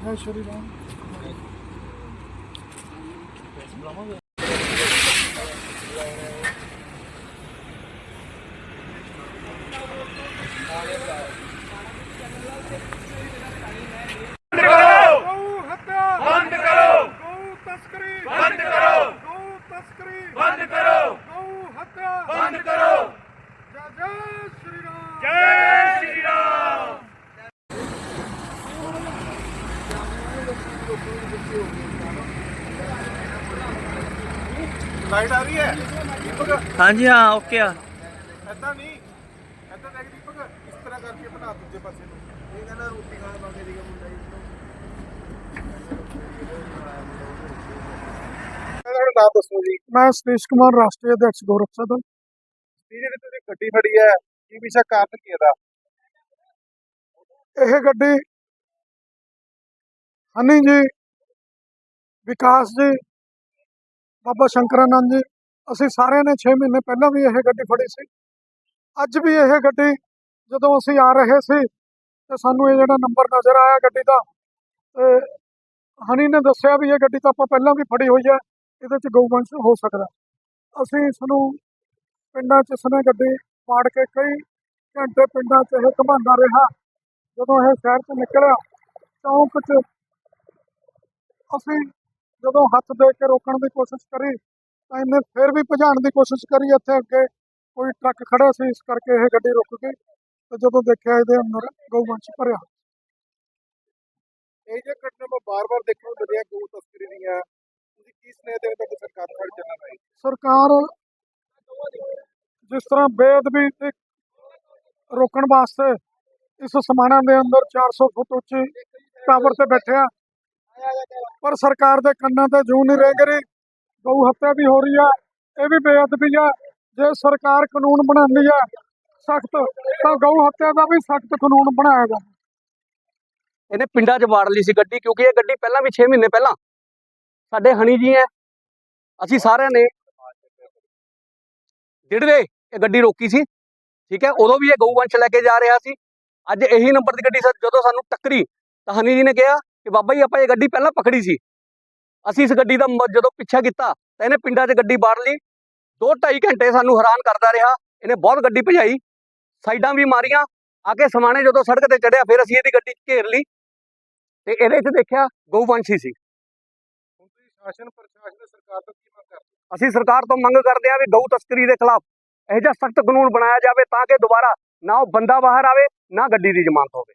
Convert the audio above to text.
ਜੈ ਸ਼੍ਰੀ ਰਾਮ ਗਊ ਹੱਤਿਆ ਬੰਦ ਕਰੋ ਗਊ ਤਸਕਰੀ ਬੰਦ ਕਰੋ ਗਊ ਤਸਕਰੀ ਬੰਦ ਕਰੋ ਗਊ ਹੱਤਿਆ ਬੰਦ ਕਰੋ ਜੈ ਜੈ ਸ਼੍ਰੀ ਰਾਮ ਜੈ ਸ਼੍ਰੀ ਰਾਮ ਲਾਈਟ ਆ ਰਹੀ ਹੈ? ਦੀਪਕ? ਹਾਂਜੀ ਹਾਂ ਓਕੇ ਆ। ਐਦਾਂ ਨਹੀਂ। ਐਦਾਂ ਦੇਖ ਦੀਪਕ। ਇਸ ਤਰ੍ਹਾਂ ਕਰਕੇ ਬਣਾ ਦੂਜੇ ਪਾਸੇ ਨੂੰ। ਇਹ ਕਹਿੰਦਾ ਰੋਟੀ ਖਾਣ ਮੰਗੇ ਦੀ ਮੁੰਡਾ ਜੀ। ਨਾਮ ਦੱਸੋ ਜੀ। ਮੈਂ ਸਤੀਸ਼ ਕੁਮਾਰ ਰਾਸ਼ਟਰੀ ਅਧਿਕਸ਼ ਗੌਰਵ ਸਦਨ ਜਿਹੜੀ ਤੁਸੀਂ ਗੱਡੀ ਫੜੀ ਹੈ? ਕੀ ਵਿਸ਼ਾ ਕਾਰਨ ਕੀ ਇਹਦਾ? ਇਹ ਗੱਡੀ ਹਨੀ ਜੀ। ਵਿਕਾਸ ਜੀ ਬਾਬਾ ਸ਼ੰਕਰਾਨੰਦ ਜੀ, ਅਸੀਂ ਸਾਰਿਆਂ ਨੇ 6 ਮਹੀਨੇ ਪਹਿਲਾਂ ਵੀ ਇਹ ਗੱਡੀ ਫੜੀ ਸੀ। ਅੱਜ ਵੀ ਇਹ ਗੱਡੀ ਜਦੋਂ ਅਸੀਂ ਆ ਰਹੇ ਸੀ, ਤੇ ਸਾਨੂੰ ਇਹ ਜਿਹੜਾ ਨੰਬਰ ਨਜ਼ਰ ਆਇਆ ਗੱਡੀ ਦਾ, ਤੇ ਹਨੀ ਨੇ ਦੱਸਿਆ ਵੀ ਇਹ ਗੱਡੀ ਤਾਂ ਆਪਾਂ ਪਹਿਲਾਂ ਵੀ ਫੜੀ ਹੋਈ ਹੈ, ਇਹਦੇ ਚ ਗਊਵੰਸ਼ ਹੋ ਸਕਦਾ। ਅਸੀਂ ਇਸ ਨੂੰ ਪਿੰਡਾਂ 'ਚ ਇਸਨੇ ਗੱਡੀ ਪਾੜ ਕੇ ਕਈ ਘੰਟੇ ਪਿੰਡਾਂ 'ਚ ਇਹ ਘੁਮਾਉਂਦਾ ਰਿਹਾ। ਜਦੋਂ ਇਹ ਸ਼ਹਿਰ 'ਚ ਨਿਕਲਿਆ, ਚੌਂਕ 'ਚ ਅਸੀਂ ਜਦੋਂ ਹੱਥ ਦੇ ਕੇ ਰੋਕਣ ਦੀ ਕੋਸ਼ਿਸ਼ ਕਰੀ ਤਾਂ ਇਹਨੇ ਫਿਰ ਵੀ ਭਜਾਉਣ ਦੀ ਕੋਸ਼ਿਸ਼ ਕਰੀ ਇੱਥੇ ਅੱਗੇ। ਕੋਈ ਟਰੱਕ ਖੜਾ ਸੀ ਇਸ ਕਰਕੇ ਇਹ ਗੱਡੀ ਰੁਕ ਗਈ ਤੇ ਜਦੋਂ ਦੇਖਿਆ ਇਹਦੇ ਅੰਦਰ ਗਊਵੰਸ਼ ਭਰਿਆ। ਇਹ ਜੇ ਘਟਨਾ ਮੈਂ ਬਾਰ-ਬਾਰ ਦੇਖਣ ਨੂੰ ਮਿਲਿਆ ਗਊ ਤਸਕਰੀ ਦੀਆਂ ਤੁਸੀਂ ਕੀ ਸਨੇਹ ਦੇ ਤੱਕ ਸਰਕਾਰ ਫੜ ਚੱਲਣਾ ਹੈ ਸਰਕਾਰ ਜਿਸ ਤਰ੍ਹਾਂ ਬੇਅਦਬੀ ਤੇ ਰੋਕਣ ਵਾਸਤੇ ਇਸ ਸਮਾਨਾਂ ਦੇ ਅੰਦਰ 400 ਫੁੱਟ ਉੱਚੀ ਟਾਵਰ ਤੇ ਬੈਠਿਆ ਪਰ ਸਰਕਾਰ ਦੇ ਕੰਨਾਂ ਤੇ ਜੂ ਨਹੀਂ ਰਹਿ ਗਈ। ਗਊ ਹੱਤਿਆ ਵੀ ਹੋ ਰਹੀ ਹੈ ਇਹ ਵੀ ਬੇਅਦਬੀ ਹੈ ਜੇ ਸਰਕਾਰ ਕਾਨੂੰਨ ਬਣਾਉਂਦੀ ਹੈ ਸਖਤ, ਤਾਂ ਗਊ ਹੱਤਿਆ ਦਾ ਵੀ ਸਖਤ ਕਾਨੂੰਨ ਬਣਾਇਆ ਜਾਵੇ। ਇਹਨੇ ਪਿੰਡਾਂ 'ਚ ਵਾੜ ਲਈ ਸੀ ਗੱਡੀ, ਕਿਉਂਕਿ ਇਹ ਗੱਡੀ ਪਹਿਲਾਂ ਵੀ 6 ਮਹੀਨੇ ਪਹਿਲਾਂ। ਸਾਡੇ ਹਣੀ ਜੀ ਹੈ, ਅਸੀਂ ਸਾਰਿਆਂ ਨੇ ਜਿਹੜੇ ਇਹ ਗੱਡੀ ਰੋਕੀ ਸੀ, ਠੀਕ ਹੈ? ਉਦੋਂ ਵੀ ਇਹ ਗਊ ਵੰਸ਼ ਲੈ ਕੇ ਜਾ ਰਿਹਾ ਸੀ। ਅੱਜ ਇਹੀ ਨੰਬਰ ਦੀ ਗੱਡੀ ਸਾ- ਜਦੋਂ ਸਾਨੂੰ ਟੱਕਰੀ, ਤਾਂ ਹਨੀ ਜੀ ਨੇ ਕਿਹਾ ਕਿ ਬਾਬਾ ਜੀ ਆਪਾਂ ਇਹ ਗੱਡੀ ਪਹਿਲਾਂ ਪਕੜੀ ਸੀ। ਅਸੀਂ ਇਸ ਗੱਡੀ ਦਾ ਜਦੋਂ ਪਿੱਛਾ ਕੀਤਾ ਤਾਂ ਇਹਨੇ ਪਿੰਡਾਂ 'ਚ ਗੱਡੀ ਵਾੜ ਲਈ। ਦੋ ਢਾਈ ਘੰਟੇ ਸਾਨੂੰ ਹੈਰਾਨ ਕਰਦਾ ਰਿਹਾ। ਇਹਨੇ ਬਹੁਤ ਗੱਡੀ ਭਜਾਈ ਸਾਈਡਾਂ ਵੀ ਮਾਰੀਆਂ। ਆ ਕੇ ਸਮਾਣੇ ਜਦੋਂ ਸੜਕ ਤੇ ਚੜਿਆ ਫਿਰ ਅਸੀਂ ਇਹਦੀ ਗੱਡੀ ਘੇਰ ਲਈ। ਤੇ ਇਹਦੇ 'ਚ ਦੇਖਿਆ ਗਊਵੰਸ਼ੀ ਸੀ। ਹੁਣ ਤੁਸੀਂ ਸ਼ਾਸਨ ਪ੍ਰਸ਼ਾਸਨ ਸਰਕਾਰ ਤੋਂ ਕੀ ਮੰਗ ਕਰਦੇ ਅਸੀਂ ਸਰਕਾਰ ਤੋਂ ਮੰਗ ਕਰਦੇ ਹਾਂ ਵੀ ਗਊ ਤਸਕਰੀ ਦੇ ਖਿਲਾਫ ਇਹੋ ਜਿਹਾ ਸਖਤ ਕਾਨੂੰਨ ਬਣਾਇਆ ਜਾਵੇ ਤਾਂ ਕਿ ਦੁਬਾਰਾ ਨਾ ਉਹ ਬੰਦਾ ਬਾਹਰ ਆਵੇ ਨਾ ਗੱਡੀ ਦੀ ਜ਼ਮਾਨਤ ਹੋਵੇ।